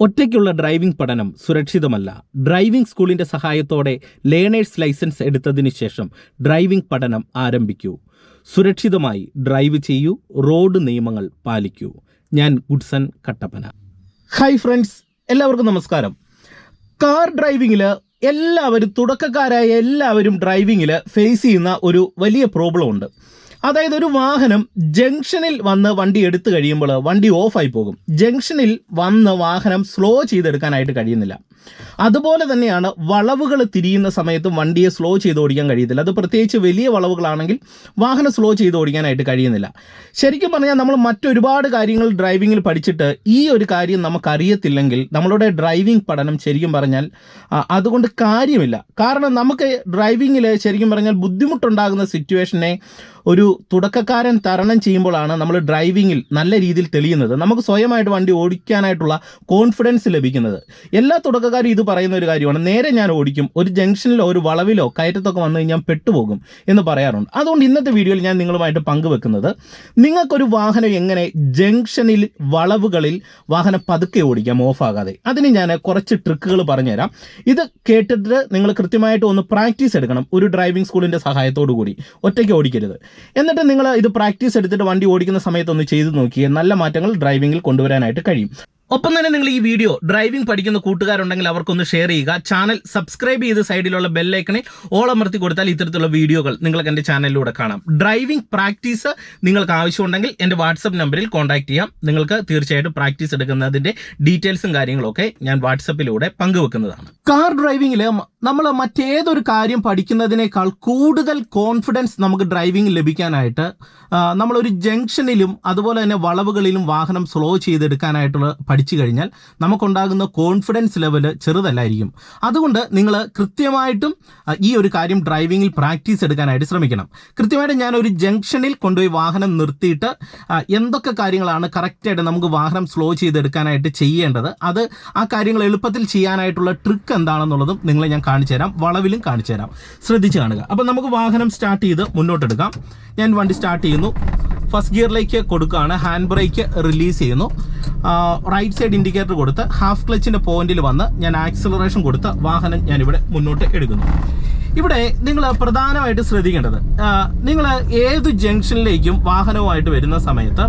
ഒറ്റയ്ക്കുള്ള driving പഠനം സുരക്ഷിതമല്ല. Driving സ്കൂളിന്റെ സഹായത്തോടെ ലേണേഴ്സ് ലൈസൻസ് എടുത്തതിന് ശേഷം ഡ്രൈവിംഗ് പഠനം ആരംഭിക്കൂ. സുരക്ഷിതമായി ഡ്രൈവ് ചെയ്യൂ റോഡ് നിയമങ്ങൾ പാലിക്കൂ. ഞാൻ ഗുഡ്സൺ കട്ടപ്പന. ഹായ് ഫ്രണ്ട്സ് എല്ലാവർക്കും നമസ്കാരം. കാർ ഡ്രൈവിങ്ങിൽ എല്ലാവരും തുടക്കക്കാരായ എല്ലാവരും ഡ്രൈവിങ്ങിൽ ഫേസ് ചെയ്യുന്ന ഒരു വലിയ പ്രോബ്ലം ഉണ്ട്. അതായത് ഒരു വാഹനം ജംഗ്ഷനിൽ വന്ന് വണ്ടി എടുത്തു കഴിയുമ്പോൾ വണ്ടി ഓഫായി പോകും. ജംഗ്ഷനിൽ വന്ന് വാഹനം സ്ലോ ചെയ്തെടുക്കാനായിട്ട് കഴിയുന്നില്ല. അതുപോലെ തന്നെയാണ് വളവുകൾ തിരിയുന്ന സമയത്തും വണ്ടിയെ സ്ലോ ചെയ്ത് ഓടിക്കാൻ കഴിയത്തില്ല. അത് പ്രത്യേകിച്ച് വലിയ വളവുകളാണെങ്കിൽ വാഹനം സ്ലോ ചെയ്ത് ഓടിക്കാനായിട്ട് കഴിയുന്നില്ല. ശരിക്കും പറഞ്ഞാൽ നമ്മൾ മറ്റൊരുപാട് കാര്യങ്ങൾ ഡ്രൈവിങ്ങിൽ പഠിച്ചിട്ട് ഈ ഒരു കാര്യം നമുക്കറിയത്തില്ലെങ്കിൽ നമ്മളുടെ ഡ്രൈവിംഗ് പഠനം ശരിക്കും പറഞ്ഞാൽ അതുകൊണ്ട് കാര്യമില്ല. കാരണം നമുക്ക് ഡ്രൈവിങ്ങിൽ ശരിക്കും പറഞ്ഞാൽ ബുദ്ധിമുട്ടുണ്ടാകുന്ന സിറ്റുവേഷനെ ഒരു തുടക്കക്കാരൻ തരണം ചെയ്യുമ്പോഴാണ് നമ്മൾ ഡ്രൈവിങ്ങിൽ നല്ല രീതിയിൽ തെളിയുന്നത്. നമുക്ക് സ്വയമായിട്ട് വണ്ടി ഓടിക്കാനായിട്ടുള്ള കോൺഫിഡൻസ് ലഭിക്കുന്നത്. എല്ലാ തുടക്കക്കാരും ഇത് പറയുന്ന ഒരു കാര്യമാണ്. നേരെ ഞാൻ ഓടിക്കും ഒരു ജംഗ്ഷനിലോ ഒരു വളവിലോ കയറ്റത്തൊക്കെ വന്നു കഴിഞ്ഞാൽ പെട്ടുപോകും എന്ന് പറയാറുണ്ട്. അതുകൊണ്ട് ഇന്നത്തെ വീഡിയോയിൽ ഞാൻ നിങ്ങളുമായിട്ട് പങ്കുവെക്കുന്നത് നിങ്ങൾക്കൊരു വാഹനം എങ്ങനെ ജംഗ്ഷനിൽ വളവുകളിൽ വാഹനം പതുക്കെ ഓടിക്കാം ഓഫാകാതെ. അതിന് ഞാൻ കുറച്ച് ട്രിക്കുകൾ പറഞ്ഞുതരാം. ഇത് കേട്ടിട്ട് നിങ്ങൾ കൃത്യമായിട്ട് ഒന്ന് പ്രാക്ടീസ് എടുക്കണം. ഒരു ഡ്രൈവിംഗ് സ്കൂളിന്റെ സഹായത്തോടു കൂടി ഒറ്റയ്ക്ക് ഓടിക്കരുത്. എന്നിട്ട് നിങ്ങൾ ഇത് പ്രാക്ടീസ് എടുത്തിട്ട് വണ്ടി ഓടിക്കുന്ന സമയത്ത് ഒന്ന് ചെയ്ത് നോക്കിയേ. നല്ല മാറ്റങ്ങൾ ഡ്രൈവിംഗിൽ കൊണ്ടുവരാനായിട്ട് കഴിയും. ഒപ്പം തന്നെ നിങ്ങൾ ഈ വീഡിയോ ഡ്രൈവിംഗ് പഠിക്കുന്ന കൂട്ടുകാരുണ്ടെങ്കിൽ അവർക്കൊന്ന് ഷെയർ ചെയ്യുക. ചാനൽ സബ്സ്ക്രൈബ് ചെയ്ത് സൈഡിലുള്ള ബെല്ലൈക്കണിൽ ഓളമർത്തി കൊടുത്താൽ ഇത്തരത്തിലുള്ള വീഡിയോകൾ നിങ്ങൾക്ക് എന്റെ ചാനലിലൂടെ കാണാം. ഡ്രൈവിംഗ് പ്രാക്ടീസ് നിങ്ങൾക്ക് ആവശ്യമുണ്ടെങ്കിൽ എന്റെ വാട്സപ്പ് നമ്പറിൽ കോൺടാക്ട് ചെയ്യാം. നിങ്ങൾക്ക് തീർച്ചയായിട്ടും പ്രാക്ടീസ് എടുക്കുന്നതിന്റെ ഡീറ്റെയിൽസും കാര്യങ്ങളൊക്കെ ഞാൻ വാട്സപ്പിലൂടെ പങ്കുവെക്കുന്നതാണ്. കാർ ഡ്രൈവിംഗിൽ നമ്മൾ മറ്റേതൊരു കാര്യം പഠിക്കുന്നതിനേക്കാൾ കൂടുതൽ കോൺഫിഡൻസ് നമുക്ക് ഡ്രൈവിംഗ് ലഭിക്കാനായിട്ട് നമ്മളൊരു ജംഗ്ഷനിലും അതുപോലെ തന്നെ വളവുകളിലും വാഹനം സ്ലോ ചെയ്തെടുക്കാനായിട്ടുള്ള പഠിച്ചു കഴിഞ്ഞാൽ നമുക്കുണ്ടാകുന്ന കോൺഫിഡൻസ് ലെവൽ ചെറുതല്ലായിരിക്കും. അതുകൊണ്ട് നിങ്ങൾ കൃത്യമായിട്ടും ഈ ഒരു കാര്യം ഡ്രൈവിങ്ങിൽ പ്രാക്ടീസ് എടുക്കാനായിട്ട് ശ്രമിക്കണം. കൃത്യമായിട്ട് ഞാൻ ഒരു ജംഗ്ഷനിൽ കൊണ്ടുപോയി വാഹനം നിർത്തിയിട്ട് എന്തൊക്കെ കാര്യങ്ങളാണ് കറക്റ്റായിട്ട് നമുക്ക് വാഹനം സ്ലോ ചെയ്തെടുക്കാനായിട്ട് ചെയ്യേണ്ടത് അത് ആ കാര്യങ്ങൾ എളുപ്പത്തിൽ ചെയ്യാനായിട്ടുള്ള ട്രിക്ക് എന്താണെന്നുള്ളതും നിങ്ങളെ ഞാൻ കാണിച്ചു തരാം വളവിലും കാണിച്ചു തരാം. ശ്രദ്ധിച്ച് കാണുക. അപ്പോൾ നമുക്ക് വാഹനം സ്റ്റാർട്ട് ചെയ്ത് മുന്നോട്ടെടുക്കാം. ഞാൻ വണ്ടി സ്റ്റാർട്ട് ചെയ്യുന്നു. ഫസ്റ്റ് ഗിയറിലേക്ക് കൊടുക്കുകയാണ്. ഹാൻഡ് ബ്രേക്ക് റിലീസ് ചെയ്യുന്നു. റൈറ്റ് സൈഡ് ഇൻഡിക്കേറ്റർ കൊടുത്ത് ഹാഫ് ക്ലച്ചിന്റെ പോയിന്റിൽ വന്ന് ഞാൻ ആക്സിലറേഷൻ കൊടുത്ത് വാഹനം ഞാനിവിടെ മുന്നോട്ട് എടുക്കുന്നു. ഇവിടെ നിങ്ങൾ പ്രധാനമായിട്ട് ശ്രദ്ധിക്കേണ്ടത് നിങ്ങൾ ഏത് ജംഗ്ഷനിലേക്കും വാഹനവുമായിട്ട് വരുന്ന സമയത്ത്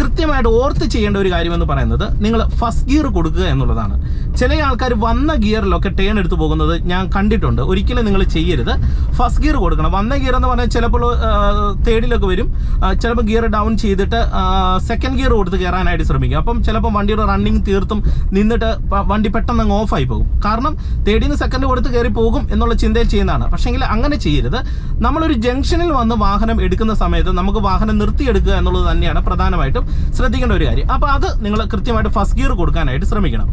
കൃത്യമായിട്ട് ഓർത്ത് ചെയ്യേണ്ട ഒരു കാര്യമെന്ന് പറയുന്നത് നിങ്ങൾ ഫസ്റ്റ് ഗിയർ കൊടുക്കുക എന്നുള്ളതാണ്. ചില ആൾക്കാർ വന്ന ഗിയറിലൊക്കെ ടേൺ എടുത്ത് പോകുന്നത് ഞാൻ കണ്ടിട്ടുണ്ട്. ഒരിക്കലും നിങ്ങൾ ചെയ്യരുത്. ഫസ്റ്റ് ഗിയർ കൊടുക്കണം. വന്ന ഗിയർ എന്ന് പറഞ്ഞാൽ ചിലപ്പോൾ തേർഡിലൊക്കെ വരും. ചിലപ്പോൾ ഗിയർ ഡൗൺ ചെയ്തിട്ട് സെക്കൻഡ് ഗിയർ കൊടുത്ത് കയറാനായിട്ട് ശ്രമിക്കും. അപ്പം ചിലപ്പോൾ വണ്ടിയുടെ റണ്ണിങ് തീർത്തും നിന്നിട്ട് വണ്ടി പെട്ടെന്ന് അങ്ങ് ഓഫായി പോകും. കാരണം നിന്ന് സെക്കൻഡ് കൊടുത്ത് കയറി പോകും എന്നുള്ള ചിന്തയിൽ ചെയ്യുന്നതാണ്. പക്ഷേങ്കിൽ അങ്ങനെ ചെയ്യരുത്. നമ്മളൊരു ജംഗ്ഷനിൽ വന്ന് വാഹനം എടുക്കുന്ന സമയത്ത് നമുക്ക് വാഹനം നിർത്തിയെടുക്കുക എന്നുള്ളത് തന്നെയാണ് പ്രധാനമായിട്ടും ശ്രദ്ധിക്കേണ്ട ഒരു കാര്യം. അപ്പോൾ അത് നിങ്ങൾ കൃത്യമായിട്ട് ഫസ്റ്റ് ഗിയർ കൊടുക്കാനായിട്ട് ശ്രമിക്കണം.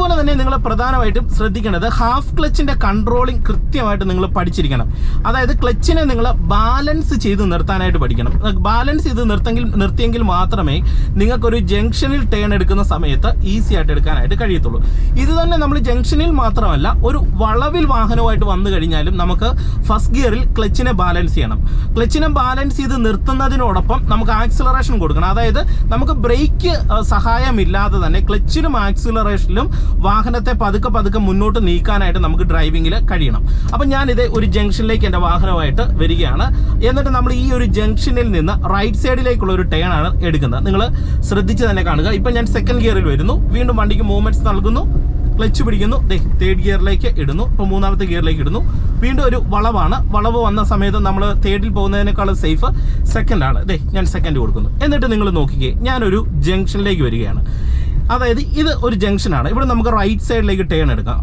അതുപോലെ തന്നെ നിങ്ങൾ പ്രധാനമായിട്ടും ശ്രദ്ധിക്കേണ്ടത് ഹാഫ് ക്ലച്ചിന്റെ കൺട്രോളിങ് കൃത്യമായിട്ട് നിങ്ങൾ പഠിച്ചിരിക്കണം. അതായത് ക്ലച്ചിനെ നിങ്ങൾ ബാലൻസ് ചെയ്ത് നിർത്താനായിട്ട് പഠിക്കണം. ബാലൻസ് ചെയ്ത് നിർത്തെങ്കിൽ നിർത്തിയെങ്കിൽ മാത്രമേ നിങ്ങൾക്കൊരു ജംഗ്ഷനിൽ ടേൺ എടുക്കുന്ന സമയത്ത് ഈസി ആയിട്ട് എടുക്കാനായിട്ട് കഴിയത്തുള്ളൂ. ഇത് തന്നെ നമ്മൾ ജംഗ്ഷനിൽ മാത്രമല്ല ഒരു വളവിൽ വാഹനമായിട്ട് വന്നു കഴിഞ്ഞാലും നമുക്ക് ഫസ്റ്റ് ഗിയറിൽ ക്ലച്ചിനെ ബാലൻസ് ചെയ്യണം. ക്ലച്ചിനെ ബാലൻസ് ചെയ്ത് നിർത്തുന്നതിനോടൊപ്പം നമുക്ക് ആക്സിലറേഷൻ കൊടുക്കണം. അതായത് നമുക്ക് ബ്രേക്ക് സഹായമില്ലാതെ തന്നെ ക്ലച്ചിലും ആക്സിലറേഷനിലും വാഹനത്തെ പതുക്കെ പതുക്കെ മുന്നോട്ട് നീക്കാനായിട്ട് നമുക്ക് ഡ്രൈവിങ്ങിൽ കഴിയണം. അപ്പം ഞാനിത് ഒരു ജംഗ്ഷനിലേക്ക് എന്റെ വാഹനമായിട്ട് വരികയാണ്. എന്നിട്ട് നമ്മൾ ഈ ഒരു ജംഗ്ഷനിൽ നിന്ന് റൈറ്റ് സൈഡിലേക്കുള്ള ഒരു ടേൺ ആണ് എടുക്കുന്നത്. നിങ്ങൾ ശ്രദ്ധിച്ച് തന്നെ കാണുക. ഇപ്പം ഞാൻ സെക്കൻഡ് ഗിയറിൽ വരുന്നു. വീണ്ടും വണ്ടിക്ക് മൂവ്മെന്റ്സ് നൽകുന്നു. ക്ലച്ച് പിടിക്കുന്നു. തേർഡ് ഗിയറിലേക്ക് ഇടുന്നു. ഇപ്പോൾ മൂന്നാമത്തെ ഗിയറിലേക്ക് ഇടുന്നു. വീണ്ടും ഒരു വളവാണ്. വളവ് വന്ന സമയത്ത് നമ്മൾ തേർഡിൽ പോകുന്നതിനേക്കാളും സേഫ് സെക്കൻഡാണ് ദേ ഞാൻ സെക്കൻഡ് കൊടുക്കുന്നു. എന്നിട്ട് നിങ്ങൾ നോക്കിക്കേ ഞാനൊരു ജംഗ്ഷനിലേക്ക് വരികയാണ്. അതായത് ഇത് ഒരു ജംഗ്ഷനാണ്. ഇവിടെ നമുക്ക് റൈറ്റ് സൈഡിലേക്ക് ടേൺ എടുക്കാം.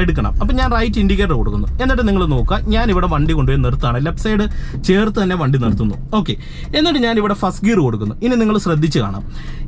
എടുക്കണം. അപ്പം ഞാൻ റൈറ്റ് ഇൻഡിക്കേറ്റർ കൊടുക്കുന്നു. എന്നിട്ട് നിങ്ങൾ നോക്കുക ഞാൻ ഇവിടെ വണ്ടി കൊണ്ടുപോയി നിർത്താണ് ലെഫ്റ്റ് സൈഡ് ചേർത്ത് തന്നെ വണ്ടി നിർത്തുന്നു. ഓക്കെ എന്നിട്ട് ഞാൻ ഇവിടെ ഫസ്റ്റ് ഗിയർ കൊടുക്കുന്നു. ഇനി നിങ്ങൾ ശ്രദ്ധിച്ച് കാണാം.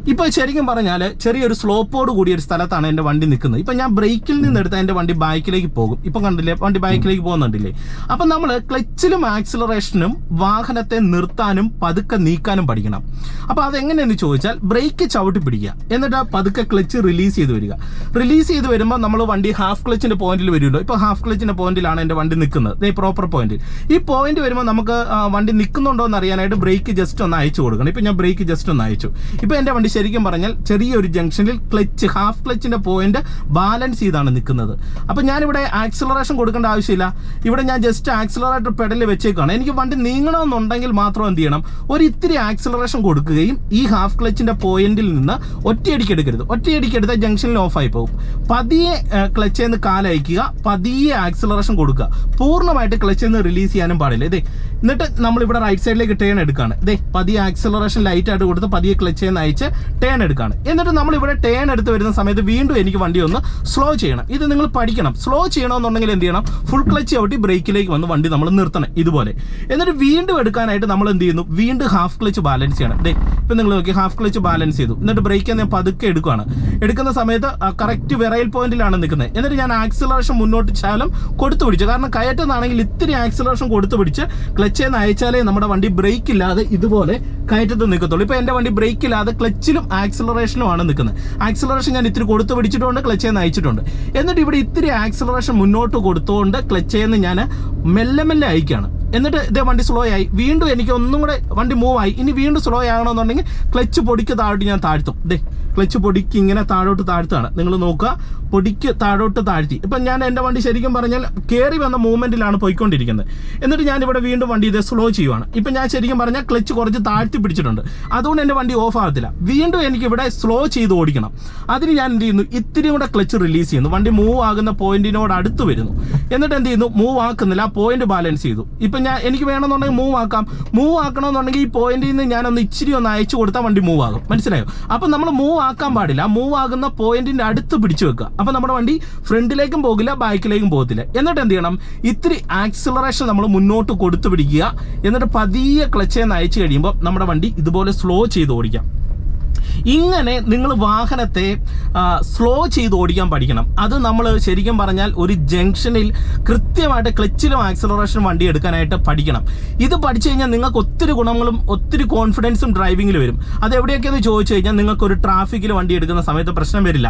ഇപ്പോൾ ശരിക്കും പറഞ്ഞാൽ ചെറിയൊരു സ്ലോപ്പോട് കൂടിയ ഒരു സ്ഥലത്താണ് എന്റെ വണ്ടി നിൽക്കുന്നത്. ഇപ്പം ഞാൻ ബ്രേക്കിൽ നിന്ന് എടുത്താൽ എന്റെ വണ്ടി ബാക്കിലേക്ക് പോകും. ഇപ്പം കണ്ടില്ലേ? വണ്ടി ബാക്കിലേക്ക് പോകുന്നുണ്ടില്ലേ? അപ്പം നമ്മൾ ക്ലച്ചിലും ആക്സിലറേഷനും വാഹനത്തെ നിർത്താനും പതുക്കെ നീക്കാനും പഠിക്കണം. അപ്പോൾ അതെങ്ങനെയെന്ന് ചോദിച്ചാൽ ബ്രേക്ക് ചവിട്ടി പിടിക്കുക. എന്നിട്ട് പതുക്കെ പതുക്കെ ക്ലച്ച് റിലീസ് ചെയ്ത് വരിക. റിലീസ് ചെയ്ത് വരുമ്പോൾ നമ്മൾ വണ്ടി ഹാഫ് ക്ലച്ചിന്റെ പോയിന്റിൽ വരുമല്ലോ. ഇപ്പോൾ ഹാഫ് ക്ലച്ചിന്റെ പോയിന്റിലാണ് എന്റെ വണ്ടി നിൽക്കുന്നത്. ഈ പ്രോപ്പർ പോയിന്റ് ഈ പോയിന്റ് വരുമ്പോൾ നമുക്ക് വണ്ടി നിൽക്കുന്നുണ്ടോ എന്ന് അറിയാനായിട്ട് ബ്രേക്ക് ജസ്റ്റ് ഒന്ന് അയച്ചു കൊടുക്കണം. ഇപ്പോൾ ഞാൻ ബ്രേക്ക് ജസ്റ്റ് ഒന്ന് അയച്ചു. ഇപ്പോൾ എന്റെ വണ്ടി ശരിക്കും പറഞ്ഞാൽ ചെറിയൊരു ജംഗ്ഷനിൽ ക്ലച്ച് ഹാഫ് ക്ലച്ചിന്റെ പോയിന്റ് ബാലൻസ് ചെയ്താണ് നിൽക്കുന്നത്. അപ്പോൾ ഞാനിവിടെ ആക്സിലറേഷൻ കൊടുക്കേണ്ട ആവശ്യമില്ല. ഇവിടെ ഞാൻ ജസ്റ്റ് ആക്സിലറേറ്റർ പെഡലിൽ വെച്ചേക്കാണ്. എനിക്ക് വണ്ടി നീങ്ങണമെന്നുണ്ടെങ്കിൽ മാത്രം എന്ത് ചെയ്യണം? ഒരു ഇത്തിരി ആക്സിലറേഷൻ കൊടുക്കുകയും ഈ ഹാഫ് ക്ലച്ചിന്റെ പോയിന്റിൽ നിന്ന് ഒറ്റയടിക്ക് എടുക്കരുത്. ഒറ്റയടിക്ക് എടുത്ത ജംഗ്ഷനിൽ ഓഫായി പോകും. പതിയെ ക്ലച്ചിൽ നിന്ന് കാലയക്കുക പതിയെ ആക്സിലറേഷൻ കൊടുക്കുക. പൂർണമായിട്ട് ക്ലച്ചിൽ നിന്ന് റിലീസ് ചെയ്യാനും പാടില്ല. ഇതേ എന്നിട്ട് നമ്മൾ ഇവിടെ റൈറ്റ് സൈഡിലേക്ക് ടേൺ എടുക്കുകയാണ് ഇതേ പതിയെ ആക്സലറേഷൻ ലൈറ്റ് ആയിട്ട് കൊടുത്ത് പതിയെ ക്ലച്ച് ചെയ്യുന്ന അയച്ച് ടേൺ എടുക്കുകയാണ് എന്നിട്ട് നമ്മൾ ഇവിടെ ടേൺ എടുത്ത് വരുന്ന സമയത്ത് വീണ്ടും എനിക്ക് വണ്ടി ഒന്ന് സ്ലോ ചെയ്യണം. ഇത് നിങ്ങൾ പഠിക്കണം. സ്ലോ ചെയ്യണമെന്നുണ്ടെങ്കിൽ എന്ത് ചെയ്യണം? ഫുൾ ക്ലച്ച് ചവിട്ടി ബ്രേക്കിലേക്ക് വന്ന് വണ്ടി നമ്മൾ നിർത്തണം ഇതുപോലെ. എന്നിട്ട് വീണ്ടും എടുക്കാനായിട്ട് നമ്മൾ എന്ത് ചെയ്യുന്നു? വീണ്ടും ഹാഫ് ക്ലച്ച് ബാലൻസ് ചെയ്യണം. ദേ ഇപ്പം നിങ്ങൾ നോക്കി ഹാഫ് ക്ലച്ച് ബാലൻസ് ചെയ്തു. എന്നിട്ട് ബ്രേക്ക് ഞാൻ പതുക്കെ എടുക്കുകയാണ് എടുക്കുന്ന സമയത്ത് കറക്റ്റ് വിറയൽ പോയിന്റിലാണ് നിൽക്കുന്നത്. എന്നിട്ട് ഞാൻ ആക്സിലറേഷൻ മുന്നോട്ട് ശാലം കൊടുത്തു പിടിച്ചു. കാരണം കയറ്റുന്നതാണെങ്കിൽ ഇത്തിരി ആക്സിലറേഷൻ കൊടുത്തു പിടിച്ച് ക്ലച്ചിൽ നിന്ന് അയച്ചാലേ നമ്മുടെ വണ്ടി ബ്രേക്ക് ഇല്ലാതെ ഇതുപോലെ കയറ്റത്ത് നിൽക്കത്തുള്ളൂ ഇപ്പൊ എന്റെ വണ്ടി ബ്രേക്ക് ഇല്ലാതെ ക്ലച്ചിലും ആക്സിലറേഷനും ആണ് നിൽക്കുന്നത്. ആക്സിലറേഷൻ ഞാൻ ഇത്തിരി കൊടുത്തു പിടിച്ചിട്ടുണ്ട് ക്ലച്ച് നിന്ന് അയച്ചിട്ടുണ്ട് എന്നിട്ട് ഇവിടെ ഇത്തിരി ആക്സിലറേഷൻ മുന്നോട്ട് കൊടുത്തുകൊണ്ട് ക്ലച്ചേന്ന് ഞാൻ മെല്ലെ മെല്ലെ അയക്കുകയാണ്. എന്നിട്ട് ഇതേ വണ്ടി സ്ലോ ആയി. വീണ്ടും എനിക്ക് ഒന്നും കൂടെ വണ്ടി മൂവ് ആയി. ഇനി വീണ്ടും സ്ലോ ആകണമെന്നുണ്ടെങ്കിൽ ക്ലച്ച് പൊടിക്ക് താഴോട്ട് ഞാൻ താഴ്ത്തും. ഇതേ ക്ലച്ച് പൊടിക്ക് ഇങ്ങനെ താഴോട്ട് താഴ്ത്താണ് നിങ്ങൾ നോക്കുക. പൊടിക്ക് താഴോട്ട് താഴ്ത്തി. ഇപ്പം ഞാൻ എന്റെ വണ്ടി ശരിക്കും പറഞ്ഞാൽ കയറി വന്ന മൂവ്മെന്റിലാണ് പോയിക്കൊണ്ടിരിക്കുന്നത്. എന്നിട്ട് ഞാൻ ഇവിടെ വീണ്ടും വണ്ടി ഇത് സ്ലോ ചെയ്യുവാണ്. ഇപ്പം ഞാൻ ശരിക്കും പറഞ്ഞാൽ ക്ലച്ച് കുറച്ച് താഴ്ത്തി പിടിച്ചിട്ടുണ്ട്. അതുകൊണ്ട് എന്റെ വണ്ടി ഓഫ് ആകത്തില്ല. വീണ്ടും എനിക്ക് ഇവിടെ സ്ലോ ചെയ്ത് ഓടിക്കണം. അതിന് ഞാൻ എന്ത് ചെയ്യുന്നു? ഇത്തിരി കൂടെ ക്ലച്ച് റിലീസ് ചെയ്യുന്നു. വണ്ടി മൂവ് ആകുന്ന പോയിന്റിനോട് അടുത്ത് വരുന്നു. എന്നിട്ട് എന്ത് ചെയ്യുന്നു? മൂവ് ആക്കുന്നില്ല. ആ പോയിന്റ് ബാലൻസ് ചെയ്തു. ഇപ്പം ഞാൻ എനിക്ക് വേണമെന്നുണ്ടെങ്കിൽ മൂവ് ആക്കാം. മൂവ് ആക്കണമെന്നുണ്ടെങ്കിൽ ഈ പോയിന്റിൽ നിന്ന് ഞാനൊന്ന് ഇച്ചിരി ഒന്ന് അയച്ചു കൊടുത്താൽ വണ്ടി മൂവ് ആകും. മനസ്സിലായോ? അപ്പം നമ്മൾ മൂവ് ആക്കാൻ പാടില്ല. മൂവ് ആകുന്ന പോയിന്റിന്റെ അടുത്ത് പിടിച്ചു വെക്കുക. അപ്പം നമ്മുടെ വണ്ടി ഫ്രണ്ടിലേക്കും പോകില്ല ബാക്കിലേക്കും പോകത്തില്ല. എന്നിട്ട് എന്ത് ചെയ്യണം? ഇത്തിരി ആക്സിലറേഷൻ നമ്മൾ മുന്നോട്ട് കൊടുത്തു പിടിക്കുക എന്നിട്ട് പതിയെ ക്ലച്ചേന്ന് അയച്ചു കഴിയുമ്പോൾ നമ്മുടെ വണ്ടി ഇതുപോലെ സ്ലോ ചെയ്ത് ഓടിക്കാം. ഇങ്ങനെ നിങ്ങൾ വാഹനത്തെ സ്ലോ ചെയ്ത് ഓടിക്കാൻ പഠിക്കണം. അത് നമ്മൾ ശരിക്കും പറഞ്ഞാൽ ഒരു ജംഗ്ഷനിൽ കൃത്യമായിട്ട് ക്ലച്ചിലും ആക്സലറേഷനും വണ്ടി എടുക്കാനായിട്ട് പഠിക്കണം. ഇത് പഠിച്ചു കഴിഞ്ഞാൽ നിങ്ങൾക്ക് ഒത്തിരി ഗുണങ്ങളും ഒത്തിരി കോൺഫിഡൻസും ഡ്രൈവിംഗിൽ വരും. അത് എവിടെയൊക്കെയെന്ന് ചോദിച്ചു കഴിഞ്ഞാൽ നിങ്ങൾക്ക് ഒരു ട്രാഫിക്കിൽ വണ്ടി എടുക്കുന്ന സമയത്ത് പ്രശ്നം വരില്ല.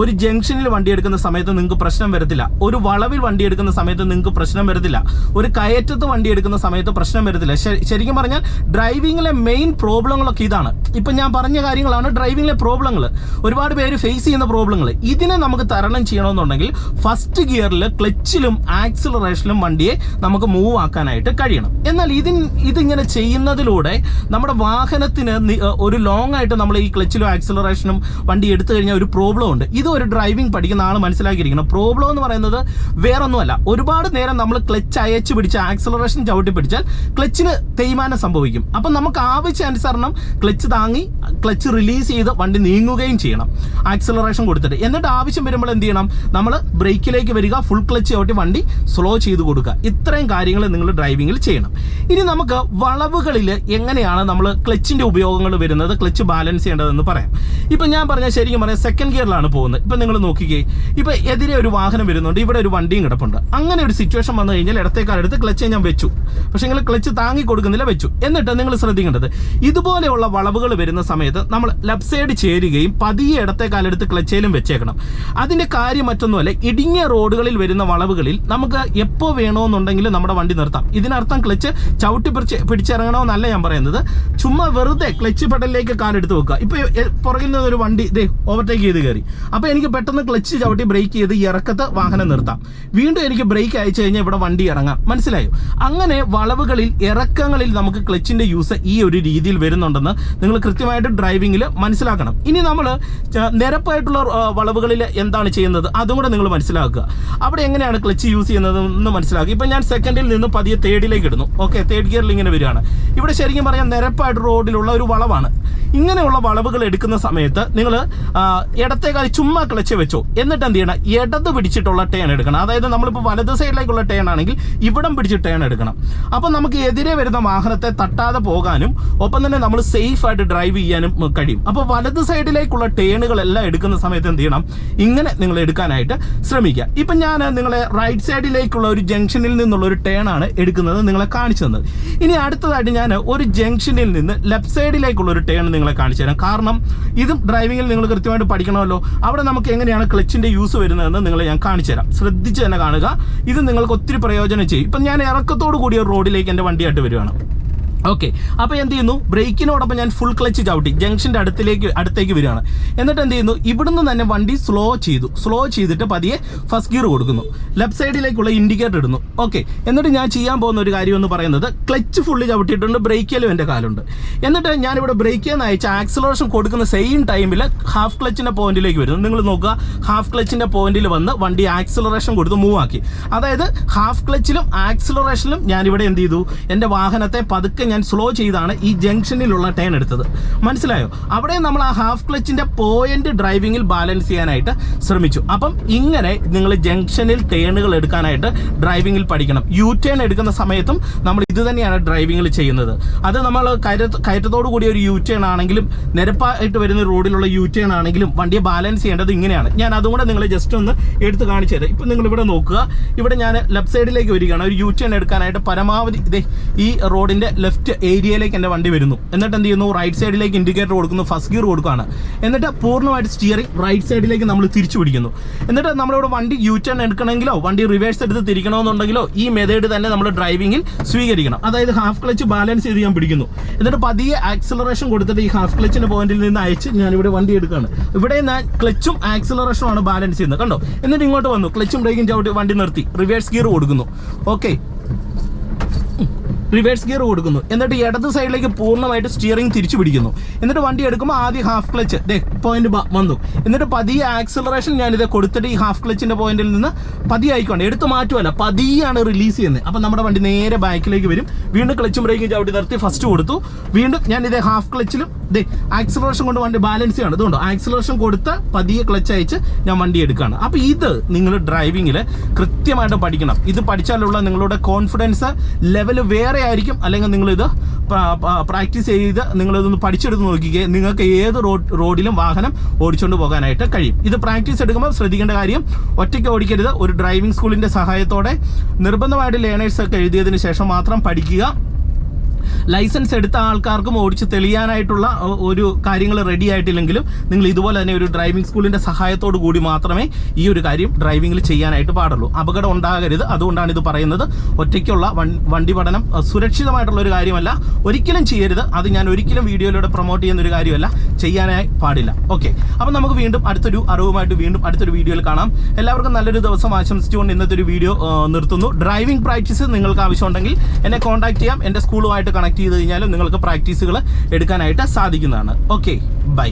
ഒരു ജംഗ്ഷനിൽ വണ്ടി എടുക്കുന്ന സമയത്ത് നിങ്ങൾക്ക് പ്രശ്നം വരത്തില്ല. ഒരു വളവിൽ വണ്ടി എടുക്കുന്ന സമയത്ത് നിങ്ങൾക്ക് പ്രശ്നം വരത്തില്ല. ഒരു കയറ്റത്ത് വണ്ടി എടുക്കുന്ന സമയത്ത് പ്രശ്നം വരത്തില്ല. ശരിക്കും പറഞ്ഞാൽ ഡ്രൈവിങ്ങിലെ മെയിൻ പ്രോബ്ലങ്ങളൊക്കെ ഇതാണ്. ഇപ്പം ഞാൻ പറഞ്ഞ കാര്യങ്ങളാണ് ഡ്രൈവിങ്ങിലെ പ്രോബ്ലങ്ങൾ ഒരുപാട് പേര് ഫേസ് ചെയ്യുന്ന പ്രോബ്ലങ്ങൾ ഇതിനെ നമുക്ക് തരണം ചെയ്യണമെന്നുണ്ടെങ്കിൽ ഫസ്റ്റ് ഗിയറിൽ ക്ലച്ചിലും ആക്സിലറേഷനിലും വണ്ടിയെ നമുക്ക് മൂവ് ആക്കാനായിട്ട് കഴിയണം. എന്നാൽ ഇതിൻ ഇതിങ്ങനെ ചെയ്യുന്നതിലൂടെ നമ്മുടെ വാഹനത്തിന് ഒരു ലോങ് ആയിട്ട് നമ്മൾ ഈ ക്ലച്ചിലും ആക്സിലറേഷനും വണ്ടി എടുത്തു കഴിഞ്ഞാൽ ഒരു പ്രോബ്ലം ഉണ്ട്. ഇത് ഒരു ഡ്രൈവിംഗ് പഠിക്കുന്ന ആൾ മനസ്സിലാക്കിയിരിക്കണം. പ്രോബ്ലം എന്ന് പറയുന്നത് വേറൊന്നുമല്ല. ഒരുപാട് നേരം നമ്മൾ ക്ലച്ച് അയച്ചു പിടിച്ച് ആക്സിലറേഷൻ ചവിട്ടി പിടിച്ചാൽ ക്ലച്ചിന് തേയ്മാനം സംഭവിക്കും. അപ്പം നമുക്ക് ആവശ്യാനുസരണം ക്ലച്ച് താങ്ങി ക്ലച്ച് റിലീസ് ചെയ്ത് വണ്ടി നീങ്ങുകയും ചെയ്യണം. ആക്സിലറേഷൻ കൊടുത്തിട്ട്. എന്നിട്ട് ആവശ്യം വരുമ്പോൾ എന്ത് ചെയ്യണം? നമ്മൾ ബ്രേക്കിലേക്ക് വരിക ഫുൾ ക്ലച്ച് ചവിട്ടി വണ്ടി സ്ലോ ചെയ്ത് കൊടുക്കുക. ഇത്രയും കാര്യങ്ങൾ നിങ്ങൾ ഡ്രൈവിങ്ങിൽ ചെയ്യണം. ഇനി നമുക്ക് വളവുകളിൽ എങ്ങനെയാണ് നമ്മൾ ക്ലച്ചിന്റെ ഉപയോഗങ്ങൾ വരുന്നത് ക്ലച്ച് ബാലൻസ് ചെയ്യേണ്ടതെന്ന് പറയാം. ഇപ്പം ഞാൻ പറഞ്ഞ ശരിക്കും പറയാം സെക്കൻഡ് ഗിയറിലാണ് പോകുന്നത്. ഇപ്പം നിങ്ങൾ നോക്കിക്കേ ഇപ്പം എതിരെ ഒരു വാഹനം വരുന്നുണ്ട് ഇവിടെ ഒരു വണ്ടിയും കിടപ്പുണ്ട്. അങ്ങനെ ഒരു സിറ്റുവേഷൻ വന്നു കഴിഞ്ഞാൽ ഇടത്തേക്കാലെടുത്ത് ക്ലച്ച് ഞാൻ വെച്ചു. പക്ഷേ നിങ്ങൾ ക്ലച്ച് താങ്ങി കൊടുക്കുന്നില്ല വെച്ചു. എന്നിട്ട് നിങ്ങൾ ശ്രദ്ധിക്കേണ്ടത് ഇതുപോലെയുള്ള വളവുകൾ വരുന്ന സമയത്ത് നമ്മൾ ലെഫ്റ്റ് സൈഡ് ചേരുകയും പതിയെ ഇടത്തെ കാലെടുത്ത് ക്ലച്ചയിലും വെച്ചേക്കണം. അതിന്റെ കാര്യം മറ്റൊന്നുമല്ല ഇടുങ്ങിയ റോഡുകളിൽ വരുന്ന വളവുകളിൽ നമുക്ക് എപ്പോൾ വേണമെന്നുണ്ടെങ്കിൽ നമ്മുടെ വണ്ടി നിർത്താം. ഇതിനർത്ഥം ക്ലച്ച് ചവിട്ടി പിടിച്ച് പിടിച്ചിറങ്ങണമെന്നല്ല ഞാൻ പറയുന്നത്. ചുമ്മാ വെറുതെ ക്ലച്ച് പെടലിലേക്ക് കാലെടുത്ത് വെക്കുക. ഇപ്പൊ എ- പുറകിൽ നിന്ന് ഒരു വണ്ടി ഇതേ ഓവർടേക്ക് ചെയ്ത് കയറി. അപ്പോൾ എനിക്ക് പെട്ടെന്ന് ക്ലച്ച് ചവിട്ടി ബ്രേക്ക് ചെയ്ത് ഇറക്കത്ത് വാഹനം നിർത്താം. വീണ്ടും എനിക്ക് ബ്രേക്ക് അയച്ചു കഴിഞ്ഞാൽ ഇവിടെ വണ്ടി ഇറങ്ങാം. മനസ്സിലായോ? അങ്ങനെ വളവുകളിൽ ഇറക്കങ്ങളിൽ നമുക്ക് ക്ലച്ചിന്റെ യൂസ് ഈ ഒരു രീതിയിൽ വരുന്നുണ്ടെന്ന് നിങ്ങൾ കൃത്യമായിട്ട് ഡ്രൈവിംഗിൽ മനസ്സിലാക്കണം. ഇനി നമ്മൾ നിരപ്പായിട്ടുള്ള വളവുകളിൽ എന്താണ് ചെയ്യുന്നത്? അതും കൂടെ നിങ്ങൾ മനസ്സിലാക്കുക. അവിടെ എങ്ങനെയാണ് ക്ലച്ച് യൂസ് ചെയ്യുന്നത് എന്ന് മനസ്സിലാക്കുക. ഇപ്പം ഞാൻ സെക്കൻഡിൽ നിന്ന് പതിയെ തേർഡിലേക്ക് ഇടുന്നു. ഓക്കെ തേർഡ് ഗിയറിൽ ഇങ്ങനെ വരികയാണ്. ഇവിടെ ശരിക്കും പറഞ്ഞാൽ നിരപ്പായിട്ട് റോഡിലുള്ള ഒരു വളവാണ്. ഇങ്ങനെയുള്ള വളവുകൾ എടുക്കുന്ന സമയത്ത് നിങ്ങൾ ഇടത്തേക്കാൾ ചുമ്മാ ക്ലച്ച് വെച്ചോ. എന്നിട്ട് എന്ത് ചെയ്യണം? ഇടത് പിടിച്ചിട്ടുള്ള ടേൺ എടുക്കണം. അതായത് നമ്മളിപ്പോൾ വലത് സൈഡിലേക്കുള്ള ടേൺ ആണെങ്കിൽ ഇവിടം പിടിച്ച് ടേൺ എടുക്കണം. അപ്പോൾ നമുക്ക് എതിരെ വരുന്ന വാഹനത്തെ തട്ടാതെ പോകാനും ഒപ്പം തന്നെ നമ്മൾ സേഫ് ആയിട്ട് ഡ്രൈവ് ചെയ്യാനും കഴിയും. അപ്പോൾ വലത് സൈഡിലേക്കുള്ള ടേണുകളെല്ലാം എടുക്കുന്ന സമയത്ത് എന്ത് ചെയ്യണം? ഇങ്ങനെ നിങ്ങൾ എടുക്കാനായിട്ട് ശ്രമിക്കുക. ഇപ്പം ഞാൻ നിങ്ങളെ റൈറ്റ് സൈഡിലേക്കുള്ള ഒരു ജംഗ്ഷനിൽ നിന്നുള്ള ഒരു ടേൺ ആണ് എടുക്കുന്നത് നിങ്ങളെ കാണിച്ചു തന്നത്. ഇനി അടുത്തതായിട്ട് ഞാൻ ഒരു ജംഗ്ഷനിൽ നിന്ന് ലെഫ്റ്റ് സൈഡിലേക്കുള്ള ഒരു ടേൺ നിങ്ങളെ കാണിച്ചു തരാം. കാരണം ഇതും ഡ്രൈവിങ്ങിൽ നിങ്ങൾ കൃത്യമായിട്ട് പഠിക്കണമല്ലോ. അവിടെ നമുക്ക് എങ്ങനെയാണ് ക്ലച്ചിന്റെ യൂസ് വരുന്നതെന്ന് നിങ്ങളെ ഞാൻ കാണിച്ചു തരാം. ശ്രദ്ധിച്ച് തന്നെ കാണുക. ഇത് നിങ്ങൾക്ക് ഒത്തിരി പ്രയോജനം ചെയ്യും. ഇപ്പം ഞാൻ ഇറക്കത്തോടു കൂടിയ റോഡിലേക്ക് എന്റെ വണ്ടിയായിട്ട് വരുവാണ് ഓക്കെ അപ്പോൾ എന്ത് ചെയ്യുന്നു? ബ്രേക്കിനോടൊപ്പം ഞാൻ ഫുൾ ക്ലച്ച് ചവിട്ടി. ജംഗ്ഷന്റെ അടുത്തിലേക്ക് അടുത്തേക്ക് വരികയാണ്. എന്നിട്ട് എന്ത് ചെയ്യുന്നു? ഇവിടുന്ന് തന്നെ വണ്ടി സ്ലോ ചെയ്തു. സ്ലോ ചെയ്തിട്ട് പതിയെ ഫസ്റ്റ് ഗിയർ കൊടുക്കുന്നു. ലെഫ്റ്റ് സൈഡിലേക്കുള്ള ഇൻഡിക്കേറ്റർ ഇടുന്നു. ഓക്കെ എന്നിട്ട് ഞാൻ ചെയ്യാൻ പോകുന്ന ഒരു കാര്യം എന്ന് പറയുന്നത് ക്ലച്ച് ഫുള്ളി ചവിട്ടിയിട്ടുണ്ട്. ബ്രേക്കിലും എന്റെ കാലുണ്ട്. എന്നിട്ട് ഞാനിവിടെ ബ്രേക്കിൽ നിന്ന് അയച്ച ആക്സലറേഷൻ കൊടുക്കുന്ന സെയിം ടൈമിൽ ഹാഫ് ക്ലച്ചിന്റെ പോയിന്റിലേക്ക് വരുന്നു. നിങ്ങൾ നോക്കുക. ഹാഫ് ക്ലച്ചിന്റെ പോയിന്റിൽ വന്ന് വണ്ടി ആക്സലറേഷൻ കൊടുത്ത് മൂവ് ആക്കി. അതായത് ഹാഫ് ക്ലച്ചിലും ആക്സലറേഷനിലും ഞാനിവിടെ എന്ത് ചെയ്തു? എന്റെ വാഹനത്തെ പതുക്കെ സ്ലോ ചെയ്താണ് ഈ ജംഗ്ഷനിലുള്ള ടേൺ എടുത്തത്. മനസ്സിലായോ? അവിടെ നമ്മൾ ആ ഹാഫ് ക്ലച്ചിന്റെ പോയിന്റ് ഡ്രൈവിങ്ങിൽ ബാലൻസ് ചെയ്യാനായിട്ട് ശ്രമിച്ചു. അപ്പം ഇങ്ങനെ നിങ്ങൾ ജംഗ്ഷനിൽ ടേണുകൾ എടുക്കാനായിട്ട് ഡ്രൈവിങ്ങിൽ പഠിക്കണം. യു ടേൺ എടുക്കുന്ന സമയത്തും നമ്മൾ ഇത് തന്നെയാണ് ഡ്രൈവിങ്ങിൽ ചെയ്യുന്നത്. അത് നമ്മൾ കയറ്റ കയറ്റത്തോടു കൂടിയ ഒരു യു ടേൺ ആണെങ്കിലും നിരപ്പായിട്ട് വരുന്ന റോഡിലുള്ള യു ടേൺ ആണെങ്കിലും വണ്ടിയെ ബാലൻസ് ചെയ്യേണ്ടത് ഇങ്ങനെയാണ്. ഞാൻ അതും നിങ്ങൾ ജസ്റ്റ് ഒന്ന് എടുത്ത് കാണിച്ചു തരാം. ഇപ്പം നിങ്ങൾ ഇവിടെ നോക്കുക. ഇവിടെ ഞാൻ ലെഫ്റ്റ് സൈഡിലേക്ക് വരികയാണ്. ഒരു യു ടേൺ എടുക്കാനായിട്ട് പരമാവധി ഇതേ ഈ റോഡിന്റെ ലെഫ്റ്റ് ഏരിയയിലേക്ക് എന്റെ വണ്ടി വരുന്നു. എന്നിട്ട് എന്ത് ചെയ്യുന്നു? റൈറ്റ് സൈഡിലേക്ക് ഇൻഡിക്കേറ്റർ കൊടുക്കുന്നു ഫസ്റ്റ് ഗിയർ കൊടുക്കുകയാണ്. എന്നിട്ട് പൂർണമായിട്ട് സ്റ്റിയറിംഗ് റൈറ്റ് സൈഡിലേക്ക് നമ്മൾ തിരിച്ചു പിടിക്കുന്നു. എന്നിട്ട് നമ്മളിവിടെ വണ്ടി യു ടേൺ എടുക്കണമെങ്കിലോ വണ്ടി റിവേഴ്സ് എടുത്ത് തിരിക്കണമെന്നുണ്ടെങ്കിലോ ഈ മെത്തേഡ് തന്നെ നമ്മൾ ഡ്രൈവിംഗിൽ സ്വീകരിക്കണം. അതായത് ഹാഫ് ക്ലച്ച് ബാലൻസ് ചെയ്ത് ഞാൻ പിടിക്കുന്നു. എന്നിട്ട് പതിയെ ആക്സിലറേഷൻ കൊടുത്തിട്ട് ഈ ഹാഫ് ക്ലച്ചിന്റെ പോയിന്റിൽ നിന്ന് അയച്ച് ഞാനിവിടെ വണ്ടി എടുക്കുകയാണ്. ഇവിടെ ഞാൻ ക്ലച്ചും ആക്സിലറേഷനും ആണ് ബാലൻസ് ചെയ്യുന്നത്. കണ്ടോ? എന്നിട്ട് ഇങ്ങോട്ട് വന്നു. ക്ലച്ചും ബ്രേക്കും ചവിട്ടി വണ്ടി നിർത്തി. റിവേഴ്സ് ഗിയർ കൊടുക്കുന്നു. ഓക്കെ റിവേഴ്സ് ഗിയർ കൊടുക്കുന്നു. എന്നിട്ട് ഇടത് സൈഡിലേക്ക് പൂർണമായിട്ട് സ്റ്റിയറിംഗ് തിരിച്ചു പിടിക്കുന്നു. എന്നിട്ട് വണ്ടി എടുക്കുമ്പോൾ ആദ്യം ഹാഫ് ക്ലച്ച് ദേ പോയിന്റ് വന്നു. എന്നിട്ട് പതിയെ ആക്സിലറേഷൻ ഞാനിത് കൊടുത്തിട്ട് ഈ ഹാഫ് ക്ലച്ചിന്റെ പോയിന്റിൽ നിന്ന് പതിയെ ആയിക്കൊണ്ട് എടുത്ത് മാറ്റുമല്ല പതിയാണ് റിലീസ് ചെയ്യുന്നത്. അപ്പം നമ്മുടെ വണ്ടി നേരെ ബാക്കിലേക്ക് വരും. വീണ്ടും ക്ലച്ചും ബ്രേക്കും ചവിട്ടി നിർത്തി ഫസ്റ്റ് കൊടുത്തു. വീണ്ടും ഞാൻ ഇതേ ഹാഫ് ക്ലച്ചിലും ദേ ആക്സിലറേഷൻ കൊണ്ട് വണ്ടി ബാലൻസ് ചെയ്യണം. ഇതുകൊണ്ട്? ആക്സിലറേഷൻ കൊടുത്ത് പതിയെ ക്ലച്ച് അയച്ച് ഞാൻ വണ്ടി എടുക്കുകയാണ്. അപ്പോൾ ഇത് നിങ്ങൾ ഡ്രൈവിങ്ങിൽ കൃത്യമായിട്ട് പഠിക്കണം. ഇത് പഠിച്ചാലുള്ള നിങ്ങളുടെ കോൺഫിഡൻസ് ലെവൽ വേറെ ആയിരിക്കും. അല്ലെങ്കിൽ നിങ്ങളിത് പ്രാക്ടീസ് ചെയ്ത് നിങ്ങളിതൊന്ന് പഠിച്ചെടുത്ത് നോക്കിക്കേ. നിങ്ങൾക്ക് ഏത് റോഡ് റോഡിലും വാഹനം ഓടിച്ചുകൊണ്ട് പോകാനായിട്ട് കഴിയും. ഇത് പ്രാക്ടീസ് എടുക്കുമ്പോൾ ശ്രദ്ധിക്കേണ്ട കാര്യം ഒറ്റയ്ക്ക് ഓടിക്കരുത്. ഒരു ഡ്രൈവിംഗ് സ്കൂളിന്റെ സഹായത്തോടെ നിർബന്ധമായിട്ട് ലേണേഴ്സ് ഒക്കെ എഴുതിയതിന് ശേഷം മാത്രം പഠിക്കുക. ലൈസൻസ് എടുത്ത ആൾക്കാർക്കും ഓടിച്ച് തെളിയാനായിട്ടുള്ള ഒരു കാര്യങ്ങൾ റെഡി ആയിട്ടില്ലെങ്കിലും നിങ്ങൾ ഇതുപോലെ തന്നെ ഒരു ഡ്രൈവിംഗ് സ്കൂളിന്റെ സഹായത്തോടു കൂടി മാത്രമേ ഈ ഒരു കാര്യം ഡ്രൈവിംഗിൽ ചെയ്യാനായിട്ട് പാടുള്ളൂ. അപകടം ഉണ്ടാകരുത്. അതുകൊണ്ടാണ് ഇത് പറയുന്നത്. ഒറ്റയ്ക്കുള്ള വണ്ടി പഠനം സുരക്ഷിതമായിട്ടുള്ള ഒരു കാര്യമല്ല. ഒരിക്കലും ചെയ്യരുത്. അത് ഞാൻ ഒരിക്കലും വീഡിയോയിലൂടെ പ്രൊമോട്ട് ചെയ്യുന്ന ഒരു കാര്യമല്ല. ചെയ്യാനായി പാടില്ല. ഓക്കെ അപ്പം നമുക്ക് വീണ്ടും അടുത്തൊരു അറിവുമായിട്ട് വീണ്ടും അടുത്തൊരു വീഡിയോയിൽ കാണാം. എല്ലാവർക്കും നല്ലൊരു ദിവസം ആശംസിച്ചുകൊണ്ട് ഇന്നത്തെ ഒരു വീഡിയോ നിർത്തുന്നു. ഡ്രൈവിംഗ് പ്രാക്ടീസ് നിങ്ങൾക്ക് ആവശ്യമുണ്ടെങ്കിൽ എന്നെ കോൺടാക്ട് ചെയ്യാം. എന്റെ സ്കൂളുമായിട്ട് കണക്ട് ചെയ്ത് കഴിഞ്ഞാലും നിങ്ങൾക്ക് പ്രാക്ടീസുകൾ എടുക്കാനായിട്ട് സാധിക്കുന്നതാണ്. Okay bye